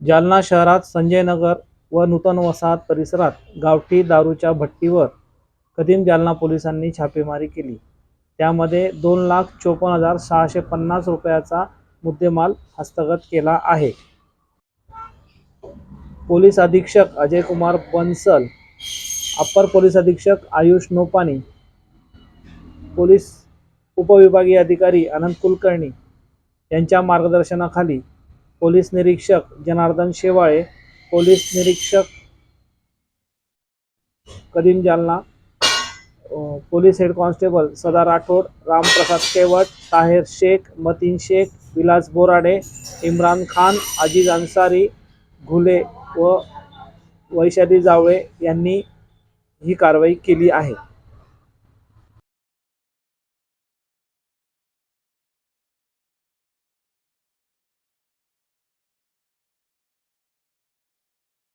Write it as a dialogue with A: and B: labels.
A: जालना शहरात संजय नगर व नूतन वसाहत परिसरात गावठी दारूच्या भट्टीवर कदीम जालना पोलिसांनी छापेमारी केली. त्यामध्ये दोन लाख चोपन्न हजार सहाशे पन्नास रुपयाचा मुद्देमाल हस्तगत केला आहे. पोलीस अधीक्षक अजय कुमार बन्सल अप्पर पोलीस अधीक्षक आयुष नोपानी पोलीस उपविभागीय अधिकारी अनंत कुलकर्णी यांच्या मार्गदर्शनाखाली पोलीस निरीक्षक जनार्दन शेवाळे पोलीस निरीक्षक कदीम Jalna police head constable Sada Rathod Ramprasad Kewat Taher Shaikh Matin Shaikh Vilas Borade Imran Khan Aziz Ansari Ghule व वैशाली जावळे यांनी ही कारवाई केली आहे.